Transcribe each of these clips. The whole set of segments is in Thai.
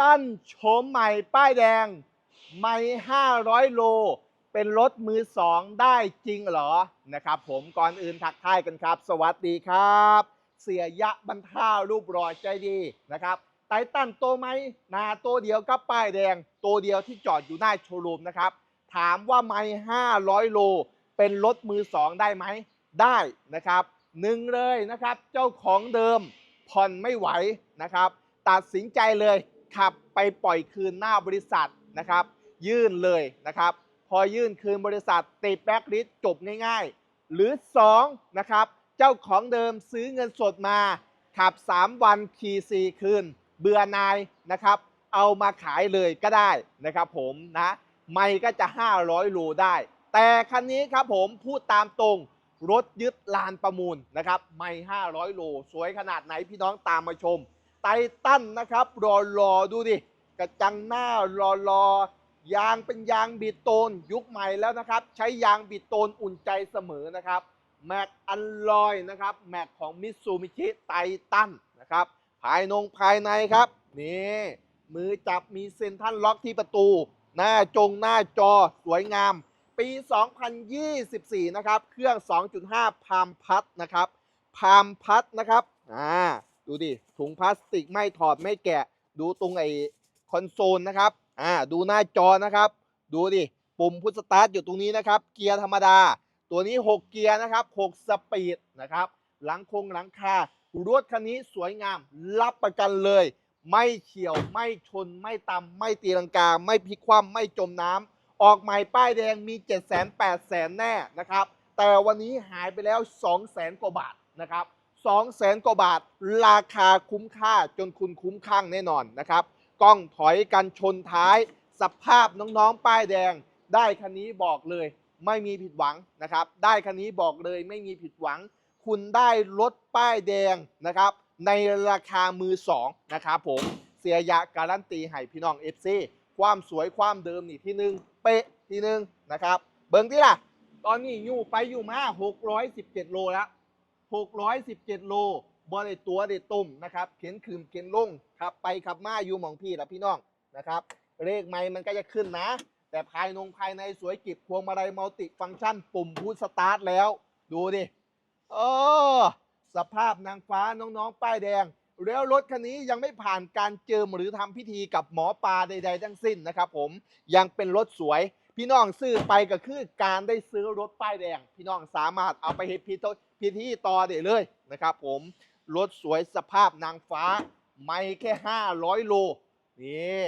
ตันโฉมใหม่ป้ายแดง ไม่500 โล เป็นรถมือสองได้จริงเหรอ นะครับผมก่อนอื่นทักทายกันครับ สวัสดีครับ เสียยะบรรท่ารูปรอยใจดีนะครับไททันโตไหมนาโตเดียวกับป้ายแดงตัวเดียวที่จอดอยู่หน้าโชว์รูมนะครับ ถามว่าไม่500 โล เป็นรถมือสองได้ไหม ได้นะครับหนึ่งเลยนะครับ เจ้าของเดิมผ่อนไม่ไหวนะครับ ตัดสินใจเลยขับไปปล่อยคืนหน้าบริษัทนะครับ ยื่นเลยนะครับ พอยื่นคืนบริษัทติดแบ็กลิสจบง่ายๆ หรือ2นะครับเจ้าของเดิมซื้อเงินสดมา ขับ 3 วันขี่4คืน เบื่อนายนะครับ เอามาขายเลยก็ได้นะครับผมนะไม่ก็จะ 500โลได้ แต่คันนี้ครับผมพูดตามตรงรถยึดลานประมูลนะครับ ไม่ 500 โล สวยขนาดไหนพี่น้องตามมาชม ไททันนะครับรอรอดูดิกระจังหน้ารอรอยางเป็นยางบิดโตนยุคใหม่แล้วนะครับ ใช้ยางบิดโตนอุ่นใจเสมอนะครับแม็กอันลอยนะครับแม็กของมิตซูมิชิไททันนะครับภายนงภายในครับนี่มือจับมีเซ็นทรัลล็อกที่ประตู หน้าจงหน้าจอสวยงาม ปี 2024 นะครับ เครื่อง 2.5 พามพัดนะครับ พามพัดนะครับอ่า ดูดิถุงพลาสติกไม่ถอดไม่แกะ ดูตรงไอ้คอนโซลนะครับอ่าดูหน้าจอนะครับ ดูดิปุ่มพุทสตาร์ทอยู่ตรงนี้นะครับ เกียร์ธรรมดา ตัวนี้ 6 เกียร์นะครับ 6 สปีดนะครับ หลังคงหลังคารถคันนี้สวยงาม รับประกันเลย ไม่เฉียวไม่ชนไม่ตำไม่ตีลังกา ไม่พลิกคว่ำไม่จมน้ำออกใหม่ป้ายแดงมี7 0 0 0 0 0 8 0 0 0 0แน่นะครับ แต่วันนี้หายไปแล้ว 2 0 0 0 0 0กว่าบาทนะครับ 2 0 0 0 0 0กว่าบาท ราคาคุ้มค่าจนคุณคุ้มข้างแน่นอนนะครับ กล้องถอยกันชนท้าย สภาพน้องๆ ป้ายแดง ได้คันนี้บอกเลย ไม่มีผิดหวังนะครับ ได้คันนี้บอกเลยไม่มีผิดหวัง คุณได้รถป้ายแดงนะครับ ในราคามือสองนะครับผมเสียยะการันตีให้พี่น้อง FC ความสวยความเดิมนี่ที่หนึ่งเป๊ะที่หนึ่งนะครับ เบิ่งที่ล่ะ ตอนนี้อยู่ไปอยู่มา 617 โลแล้ว 617 โลบริตัวได้ต้มนะครับ เข็นคืมเข็นลงขับไปขับมาอยู่หมองพี่ละพี่น้องนะครับ เลขไม่มันก็จะขึ้นนะ แต่ภายนงภายในสวยกิบพวงมาลัยมัลติฟังก์ชัน ปุ่มพูดสตาร์ทแล้ว ดูดิเออสภาพนางฟ้าน้องๆ ป้ายแดง แล้วรถคันนี้ยังไม่ผ่านการเจิมหรือทำพิธีกับหมอปลาใด ๆ ทั้งสิ้นนะครับผมยังเป็นรถสวย พี่น้องซื้อไปก็คือการได้ซื้อรถป้ายแดง พี่น้องสามารถเอาไปเฮ็ดพิธีพิธีต่อได้เลยนะครับ ผมรถสวยสภาพนางฟ้า ไม่แค่ 500 โลนี่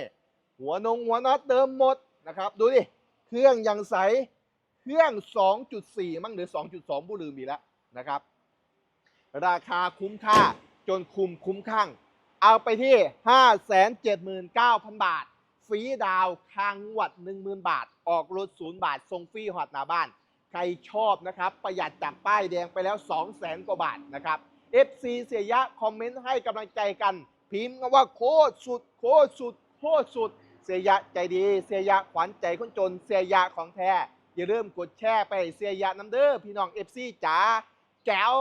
หัวนงหัวน็อตเดิมหมดนะครับ ดูดิ เครื่องยังใส เครื่อง 2.4 มั้งหรือ 2.2บุลืมอีกแล้วนะครับ ราคาคุ้มค่าจนคุมคุ้มข้าง เอาไปที่ 579,000 บาท ฟรีดาวน์ทางงวด10,000 บาท ออกรถ0บาทส่งฟรีหอดหน้าบ้าน ใครชอบนะครับ ประหยัดจากป้ายแดงไปแล้ว 200,000กว่าบาทนะครับ FC เสียยะคอมเมนต์ให้กำลังใจกัน พิมพ์ว่าโคตรสุด โคตรสุด โคตรสุด เสียยะใจดี เสียยะขวัญใจคนจน เสียยะของแท้อย่าลืมกดแชร์ไปเสียยะน้ำเด้อพี่น้อง FC จ๋าแจ๋ว